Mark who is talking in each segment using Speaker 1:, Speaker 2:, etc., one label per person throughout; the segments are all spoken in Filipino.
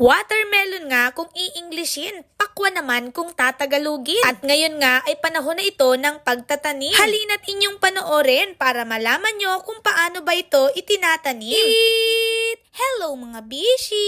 Speaker 1: Watermelon nga kung i-Englishin, pakwa naman kung tatagalugin. At ngayon nga ay panahon na ito ng pagtatanim. Halina't inyong panoorin para malaman nyo kung paano ba ito itinatanim. Eat! Hello mga bishi!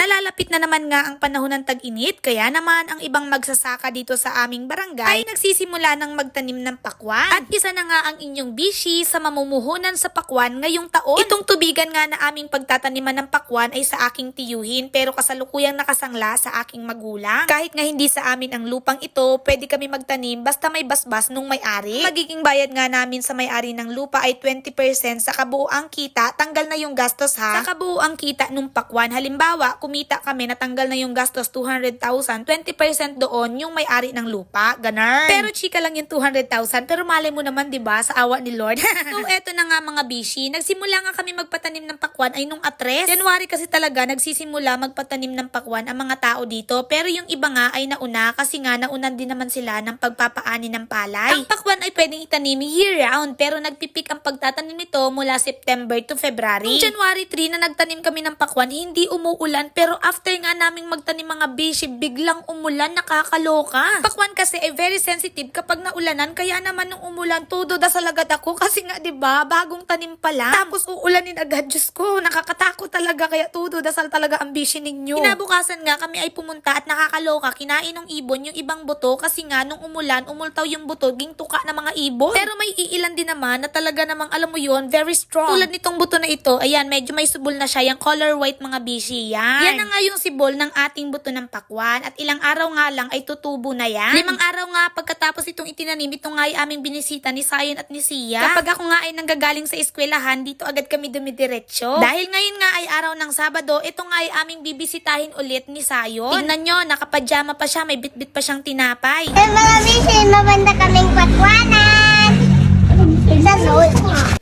Speaker 1: Nalalapit na naman nga ang panahon ng tag-init, kaya naman ang ibang magsasaka dito sa aming barangay ay nagsisimula ng magtanim ng pakwan. At isa na nga ang inyong bishi sa mamumuhunan sa pakwan ngayong taon. Itong tubigan nga na aming pagtataniman ng pakwan ay sa aking tiyuhin pero kasalukuyang nakasangla sa aking magulang. Kahit nga hindi sa amin ang lupang ito, pwede kami magtanim basta may basbas nung may-ari. Magiging bayad nga namin sa may-ari ng lupa ay 20% sa kabuoang kita, tanggal na yung gastos ha. Sa kabuoang kita nung pakwan, halimbawa, kumita kami natanggal na yung gastos 200,000, 20% doon yung may-ari ng lupa, ganun. Pero chika lang yung 200,000, pero malay mo naman 'di ba sa awa ni Lord. so eto na nga mga bishi, nagsimula nga kami magpatanim ng pakwan ay nung atres. January kasi talaga nagsisimula magpatanim ng pakwan ang mga tao dito, pero yung iba nga ay nauna kasi nga naunan din naman sila ng pagpapaani ng palay. Ang pakwan ay pwedeng itanim year round, pero nagpipik ang pagtatanim nito mula September to February. Noong January 3 na nagtanim kami ng pakwan, hindi umuulan, pero after nga naming magtanim mga bishi, biglang umulan, nakakaloka. Pakwan kasi ay very sensitive kapag naulanan, kaya naman nung umulan, todo dasal agad ako kasi nga 'di ba bagong tanim pa lang. Tapos uulanin agad, Diyos ko, nakakatakot talaga, kaya todo dasal talaga ang bishi ninyo. Kinabukasan nga kami ay pumunta at nakakaloka, kinain ng ibon yung ibang buto kasi nga nung umulan, umultaw yung buto, ging tuka ng mga ibon. Pero may iilan din naman na talaga namang alam mo yon very strong. Tulad nitong buto na ito, ayan, medyo may subol na siya, yung color white mga bishi, yan. Yan na nga yung sibol ng ating buto ng pakwan at ilang araw nga lang ay tutubo na yan. Limang araw nga pagkatapos itong itinanim, ito nga ay aming binisita ni Sayon at ni Sia. Kapag ako nga ay nanggagaling sa eskwelahan, dito agad kami dumidiretso. Dahil ngayon nga ay araw ng Sabado, ito nga ay aming bibisitahin ulit ni Sayon. Tingnan nyo, nakapajama pa siya, may bitbit pa siyang tinapay.
Speaker 2: Eh, mga bisin, mabanda kaming patwanan.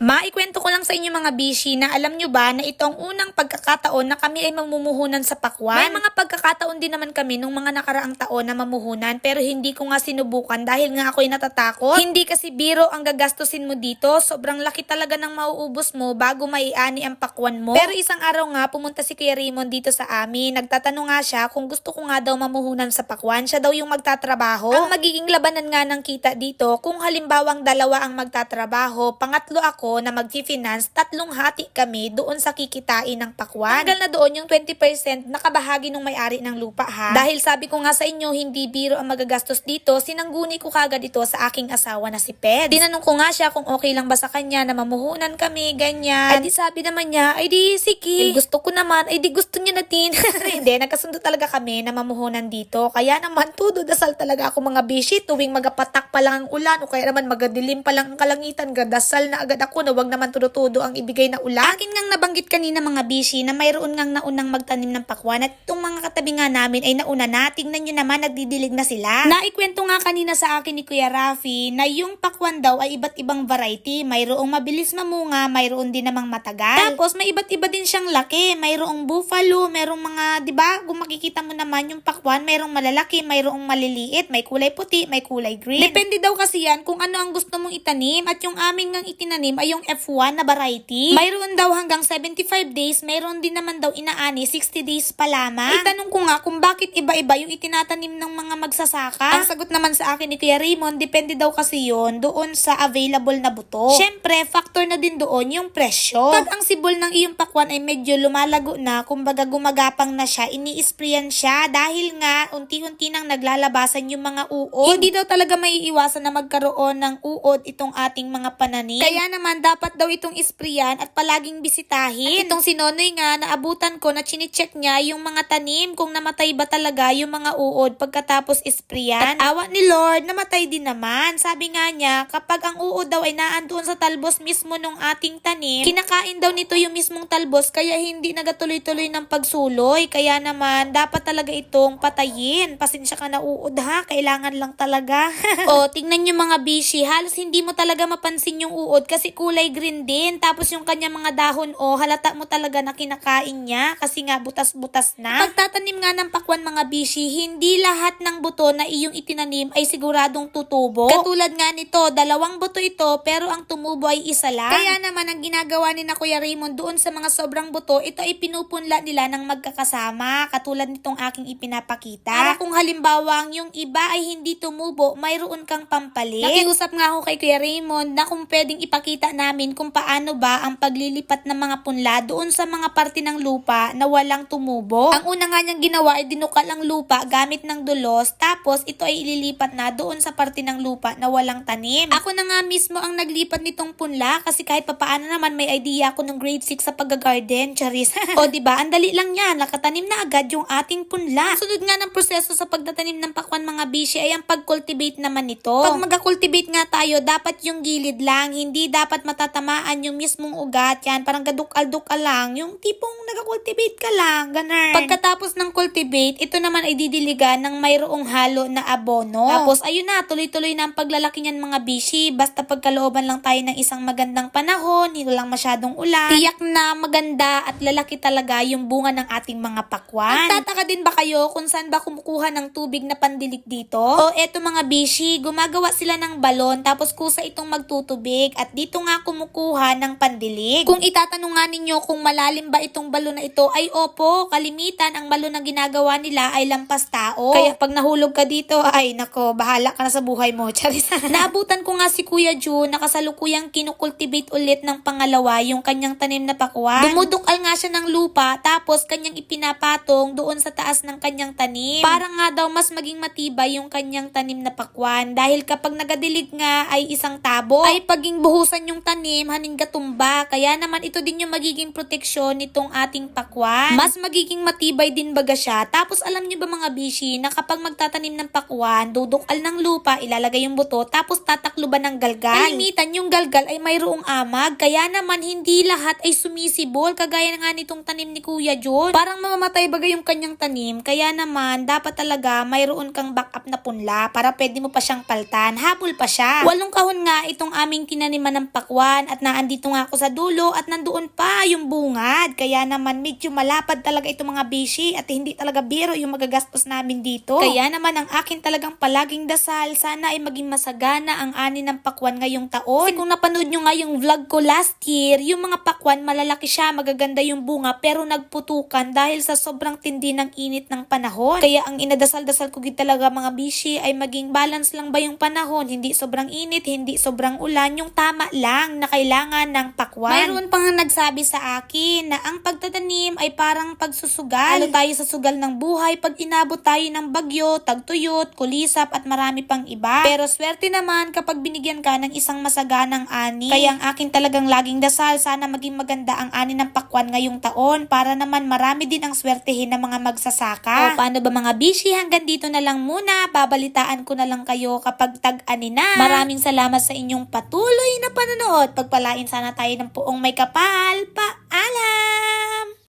Speaker 1: Maikwento ko lang sa inyo mga bishi na alam nyo ba na ito ang unang pagkakataon na kami ay mamumuhunan sa pakwan. May mga pagkakataon din naman kami nung mga nakaraang taon na mamuhunan pero hindi ko nga sinubukan dahil nga ako'y natatakot. Hindi kasi biro ang gagastusin mo dito. Sobrang laki talaga ng mauubos mo bago maiani ang pakwan mo. Pero isang araw nga pumunta si Kuya Raymond dito sa amin. Nagtatanong nga siya kung gusto ko nga daw mamuhunan sa pakwan. Siya daw yung magtatrabaho. Ang magiging labanan nga ng kita dito kung halimbawang dalawa ang magtatrabaho, pangatlo ako na mag-finance, tatlong hati kami doon sa kikitain ng pakwan. Tanggal na doon yung 20% nakabahagi ng may-ari ng lupa ha. Dahil sabi ko nga sa inyo, hindi biro ang magagastos dito, sinangguni ko kagad ito sa aking asawa na si Ped. Tinanong ko nga siya kung okay lang ba sa kanya na mamuhunan kami, ganyan. Ay di sabi naman niya, ay di sige. Eh, gusto ko naman, ay di gusto niya natin. hindi, nagkasundo talaga kami na mamuhunan dito. Kaya naman, tudo dasal talaga ako mga bishi tuwing magapatak pa lang ang ulan o kaya naman magadilim pa lang ang kalangitan, gadasal na agad ako na wag naman tudo-tudo ang ibigay na ulan. Akin ngang nabanggit kanina mga bishi na mayroon ngang naunang magtanim ng pakwan at itong mga katabi nga namin ay nauna na. Tingnan nyo naman, nagdidilig na sila. Naikwento nga kanina sa akin ni Kuya Rafi na yung pakwan daw ay iba't ibang variety. Mayroong mabilis mamunga, mayroon din namang matagal. Tapos may iba't iba din siyang laki. Mayroong buffalo, mayroong mga, di ba, kung makikita mo naman yung pakwan, mayroong malalaki, mayroong maliliit, may kulay puti, may kulay green. Depende daw kasi yan kung ano ang gusto mong itanim at yung amin ngang itinanim ay yung F1 na variety. Mayroon daw hanggang 75 days, mayroon din naman daw inaani 60 days pa lamang. Itanong ko nga kung bakit iba-iba yung itinatanim ng mga magsasaka. Ang sagot naman sa akin ni Kuya Raymond, depende daw kasi yon doon sa available na buto. Syempre, factor na din doon yung presyo. Pag ang sibol ng iyong pakwan ay medyo lumalago na, kumbaga gumagapang na siya, ini-sprayan siya dahil nga unti-unti nang naglalabasan yung mga uod. Hindi daw talaga maiiwasan na magkaroon ng uod itong ating mga pananim. Kaya naman dapat daw itong isprayan at palaging bisitahin. At itong si Nonoy nga, naabutan ko na chinecheck niya yung mga tanim kung namatay ba talaga yung mga uod pagkatapos isprayan. At awa ni Lord, namatay din naman. Sabi nga niya, kapag ang uod daw ay naandoon sa talbos mismo nung ating tanim, kinakain daw nito yung mismong talbos kaya hindi nagatuloy-tuloy ng pagsuloy. Kaya naman, dapat talaga itong patayin. Pasensya ka na uod ha, kailangan lang talaga. o, tingnan nyo mga bishi, halos hindi mo talaga mapansin mapapansin yung uod kasi kulay green din. Tapos yung kanya mga dahon, oh, halata mo talaga na kinakain niya kasi nga butas-butas na. Pagtatanim nga ng pakwan mga bishi, hindi lahat ng buto na iyong itinanim ay siguradong tutubo. Katulad nga nito, dalawang buto ito pero ang tumubo ay isa lang. Kaya naman ang ginagawa ni na Kuya Raymond doon sa mga sobrang buto, ito ay pinupunla nila ng magkakasama. Katulad nitong aking ipinapakita. Para kung halimbawa yung iba ay hindi tumubo, mayroon kang pampalit. Nakiusap nga ako kay Kuya Raymond na kung pwedeng ipakita namin kung paano ba ang paglilipat ng mga punla doon sa mga parte ng lupa na walang tumubo. Ang una nga niyang ginawa ay dinukal ang lupa gamit ng dulos tapos ito ay ililipat na doon sa parte ng lupa na walang tanim. Ako na nga mismo ang naglipat nitong punla kasi kahit papaano naman may idea ako ng grade 6 sa pag-garden, charis. o ba? Ang dali lang yan, nakatanim na agad yung ating punla. Sunod nga ng proseso sa pagtatanim ng pakwan mga bishi ay ang pag-cultivate naman nito. Pag mag-cultivate nga tayo, dapat yung gilid lang, hindi dapat matatamaan yung mismong ugat yan. Parang gadukal-dukal lang, yung tipong nag-cultivate ka lang, ganun. Pagkatapos ng cultivate, ito naman ay didiligan ng mayroong halo na abono. Tapos ayun na, tuloy-tuloy na ang paglalaki niyan mga bishi. Basta pagkalooban lang tayo ng isang magandang panahon, hindi lang masyadong ulan. Tiyak na maganda at lalaki talaga yung bunga ng ating mga pakwan. Nagtataka din ba kayo kung saan ba kumukuha ng tubig na pandilig dito? O eto mga bishi, gumagawa sila ng balon tapos kusa itong magtutubig at dito nga kumukuha ng pandilig. Kung itatanong nga ninyo kung malalim ba itong balon na ito, ay opo, kalimitan ang balon na ginagawa nila ay lampas tao. Kaya pag nahulog ka dito, ay nako, bahala ka na sa buhay mo. Charis. Naabutan ko nga si Kuya June, nakasalukuyang kinukultivate ulit ng pangalawa yung kanyang tanim na pakwan. Dumudukal nga siya ng lupa, tapos kanyang ipinapatong doon sa taas ng kanyang tanim. Para nga daw mas maging matibay yung kanyang tanim na pakwan. Dahil kapag nagadilig nga ay isang tabo, ay paging buhusan yung tanim, haning gatumba. Kaya naman ito din yung magiging proteksyon nitong ating pakwan. Mas magiging matibay din baga siya. Tapos alam niyo ba mga bishi, na kapag magtatanim ng pakwan, dudukal ng lupa, ilalagay yung buto, tapos tatakluban ng galgal. Kalimitan yung galgal ay mayroong amag, kaya naman hindi lahat ay sumisibol, kagaya nga nitong tanim ni Kuya John. Parang mamamatay baga yung kanyang tanim, kaya naman dapat talaga mayroon kang backup na punla para pwede mo pa siyang paltan. Habol pa siya. Walong kahon nga itong aming tinaniman ng pakwan at naandito nga ako sa dulo at nandoon pa yung bungad. Kaya naman medyo malapad talaga itong mga bishi at hindi talaga biro yung magagastos namin dito. Kaya naman ang akin talagang palaging dasal, sana ay maging masagana ang ani ng pakwan ngayong taon. Kasi kung napanood nyo nga yung vlog ko last year, yung mga pakwan malalaki siya, magaganda yung bunga pero nagputukan dahil sa sobrang tindi ng init ng panahon. Kaya ang inadasal-dasal ko talaga mga bishi ay maging balance lang ba yung panahon, hindi sobrang init, hindi sobrang ulan, yung tama lang na kailangan ng pakwan. Mayroon pang nagsabi sa akin na ang pagtatanim ay parang pagsusugal. Halo tayo sa sugal ng buhay pag inabot tayo ng bagyo, tagtuyot, kulisap at marami pang iba. Pero swerte naman kapag binigyan ka ng isang masaganang ani. Kaya ang akin talagang laging dasal, sana maging maganda ang ani ng pakwan ngayong taon para naman marami din ang swertehin ng mga magsasaka. O paano ba mga bishi? Hanggang dito na lang muna. Babalitaan ko na lang kayo kapag tag-ani na. Maraming salamat sa inyong patuloy na panonood. Pagpalain sana tayo ng puong may kapal. Paalam!